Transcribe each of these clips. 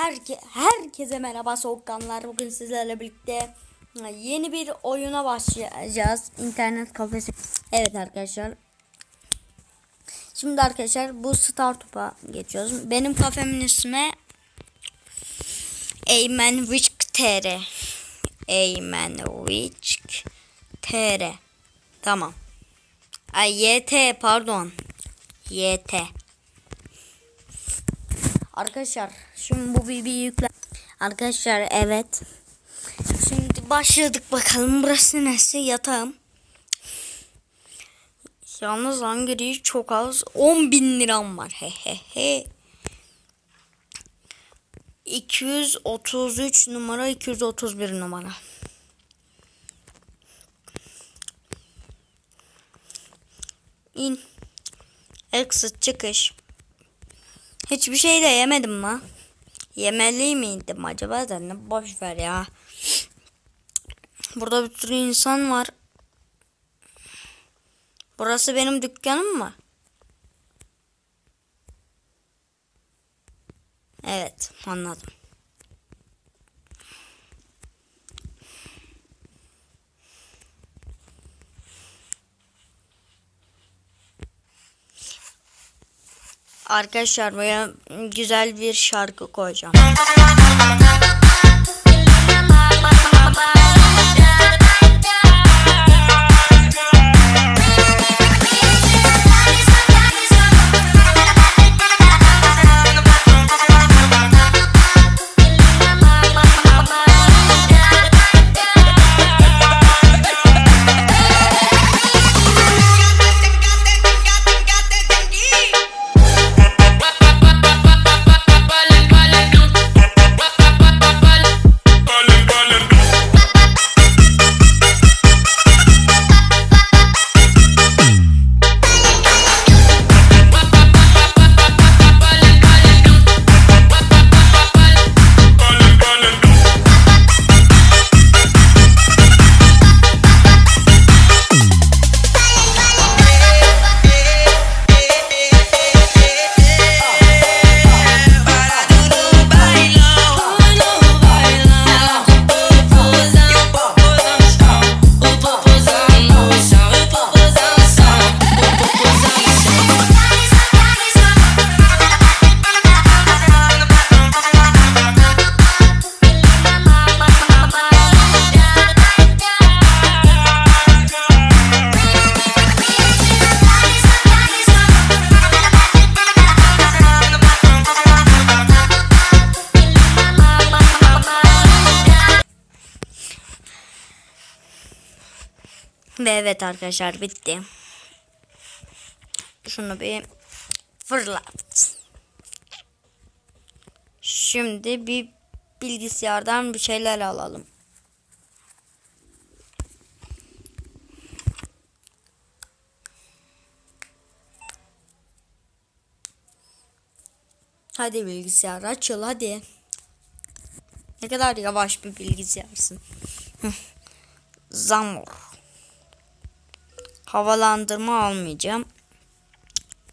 Herke herkese merhaba soğukkanlar. Bugün sizlerle birlikte yeni bir oyuna başlayacağız. İnternet kafesi. Evet arkadaşlar. Şimdi arkadaşlar bu startup'a geçiyoruz. Benim kafemin ismi Eymen Witch TR. Eymen Witch TR. Tamam. Ay YT pardon. YT. Arkadaşlar şimdi bu bir, yükle. Arkadaşlar evet. Şimdi başladık bakalım. Burası nesi? Yatağım. Yalnız hangiri çok az. 10 bin liram var. He he he. 233 numara 231 numara. İn. Exit çıkış. Hiçbir şey de yemedim la. Yemeli miydim acaba da ne boş ver ya. Burada bir sürü insan var. Burası benim dükkanım mı? Evet anladım. Arkadaşlar buraya güzel bir şarkı koyacağım. Ve evet arkadaşlar bitti. Şunu bir fırlat. Şimdi bir bilgisayardan bir şeyler alalım. Hadi bilgisayar açıl hadi. Ne kadar yavaş bir bilgisayarsın. Zamor. Havalandırma almayacağım.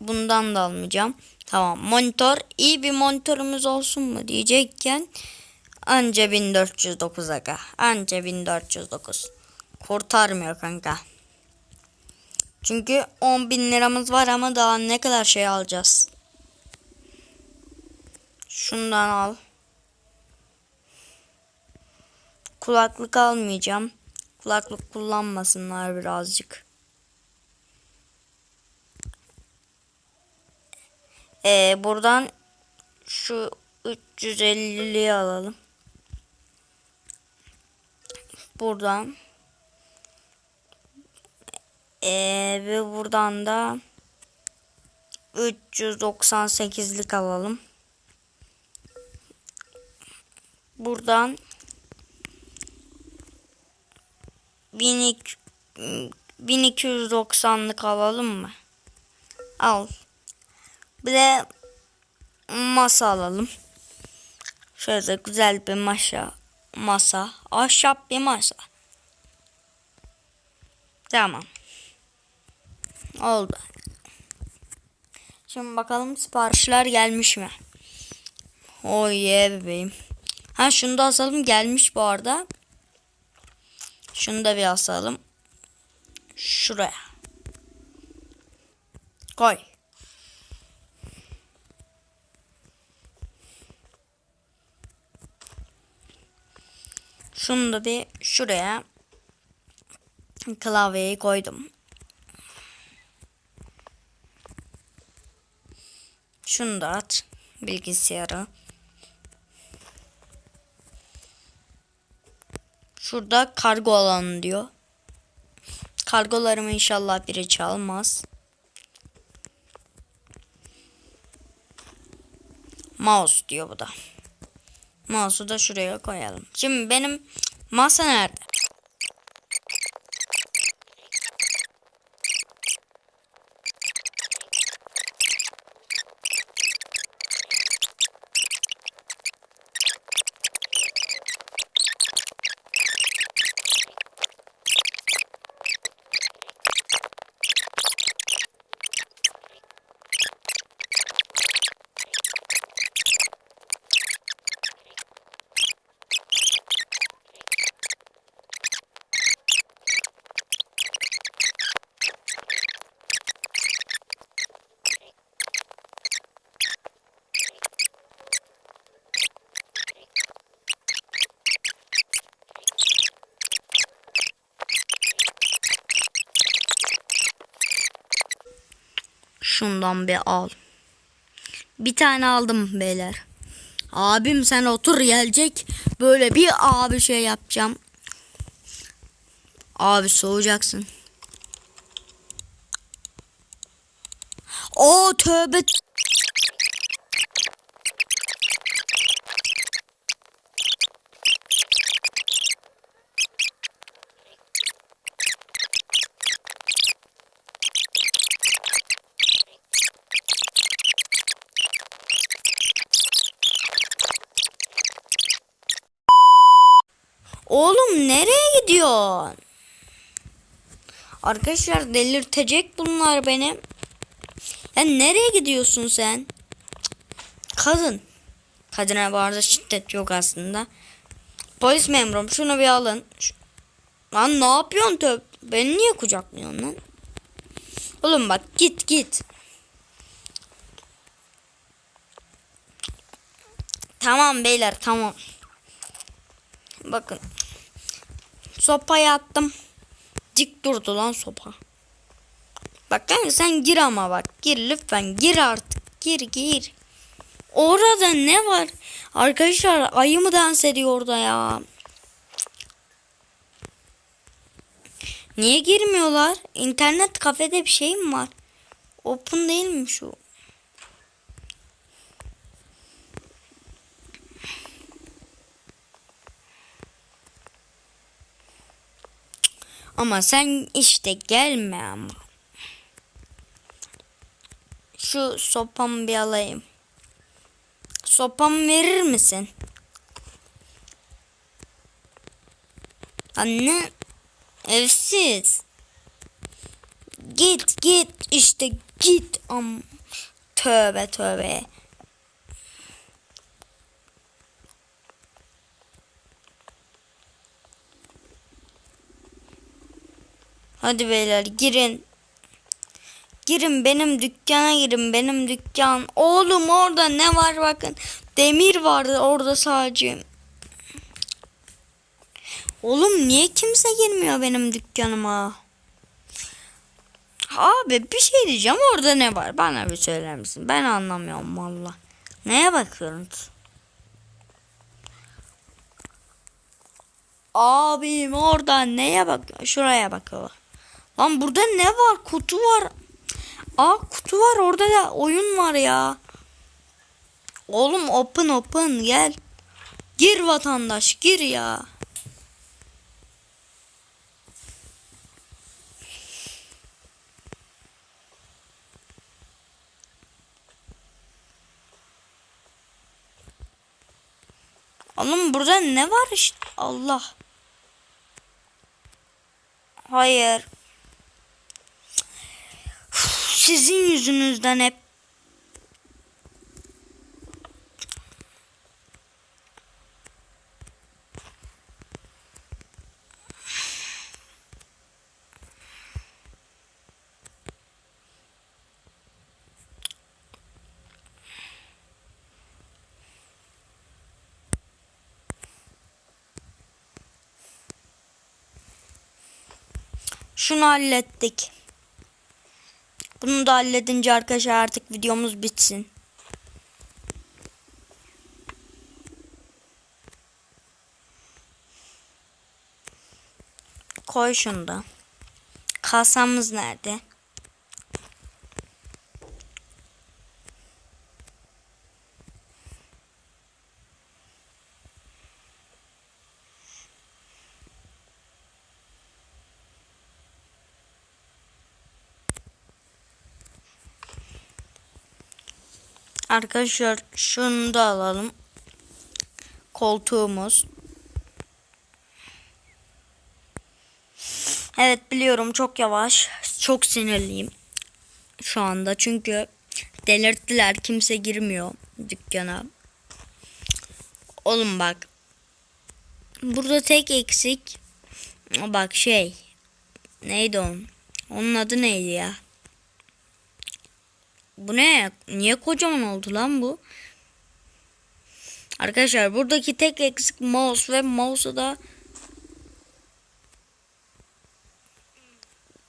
Bundan da almayacağım. Tamam monitör iyi bir monitörümüz olsun mu diyecekken anca 1409 aga. Anca 1409. Kurtarmıyor kanka. Çünkü 10 bin liramız var ama daha ne kadar şey alacağız. Şundan al. Kulaklık almayacağım. Kulaklık kullanmasınlar birazcık. Ee, buradan şu 350'liği alalım. Buradan ee, ve buradan da 398'lik alalım. Buradan 1290'lık alalım mı? Al. Bir de masa alalım. Şöyle güzel bir masa. Masa. Ahşap bir masa. Tamam. Oldu. Şimdi bakalım siparişler gelmiş mi? Oh yeah bebeğim. Ha şunu da asalım gelmiş bu arada. Şunu da bir asalım. Şuraya. Koy. Şunu da bir şuraya klavyeyi koydum. Şunu da at bilgisayara. Şurada kargo alanı diyor. Kargolarımı inşallah biri çalmaz. Mouse diyor bu da. Mouse'u da şuraya koyalım. Şimdi benim masa nerede? Şundan bir al. Bir tane aldım beyler. Abim sen otur gelecek. Böyle bir abi şey yapacağım. Abi soğuyacaksın. O tövbe. Oğlum nereye gidiyorsun? Arkadaşlar delirtecek bunlar beni. Ya nereye gidiyorsun sen? Kadın. Kadına bu arada şiddet yok aslında. Polis memurum şunu bir alın. Lan ne yapıyorsun töp? Beni niye kucaklıyorsun lan? Oğlum bak git git. Tamam beyler tamam. Bakın. Sopayı attım. Dik durdu lan sopa. Bak kanka sen gir ama bak. Gir lütfen gir artık. Gir gir. Orada ne var? Arkadaşlar ayı mı dans ediyor orada ya? Niye girmiyorlar? İnternet kafede bir şey mi var? Open değil mi şu? Ama sen işte gelme ama. Şu sopamı bir alayım. Sopamı verir misin? Anne. Evsiz. Git git işte git am. Tövbe tövbe. Hadi beyler girin. Girin benim dükkana girin benim dükkan. Oğlum orada ne var bakın. Demir vardı orada sadece. Oğlum niye kimse girmiyor benim dükkanıma? Abi bir şey diyeceğim orada ne var? Bana bir söyler misin? Ben anlamıyorum valla. Neye bakıyorsunuz? Abim orada neye bakıyor? Şuraya bakıyor. Lan burada ne var? Kutu var. Aa kutu var orada da oyun var ya. Oğlum open open gel. Gir vatandaş gir ya. Oğlum burada ne var işte? Allah. Hayır. Sizin yüzünüzden hep. Şunu hallettik. Bunu da halledince arkadaşlar artık videomuz bitsin. Koy şunu da. Kasamız nerede? Arkadaşlar şunu da alalım. Koltuğumuz. Evet biliyorum çok yavaş. Çok sinirliyim. Şu anda çünkü delirttiler. Kimse girmiyor dükkana. Oğlum bak. Burada tek eksik. Bak şey. Neydi onun? Onun adı neydi ya? Bu ne? Niye kocaman oldu lan bu? Arkadaşlar buradaki tek eksik mouse ve mouse'u da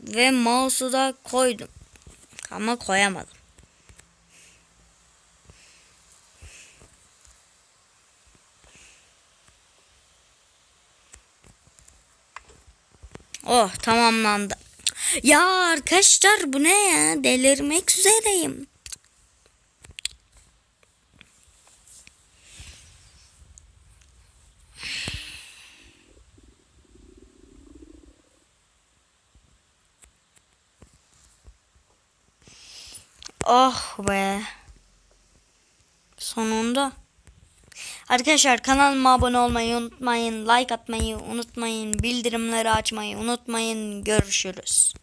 ve mouse'u da koydum. Ama koyamadım. Oh tamamlandı. Ya arkadaşlar bu ne ya? Delirmek üzereyim. Oh be. Sonunda. Arkadaşlar kanalıma abone olmayı unutmayın. Like atmayı unutmayın. Bildirimleri açmayı unutmayın. Görüşürüz.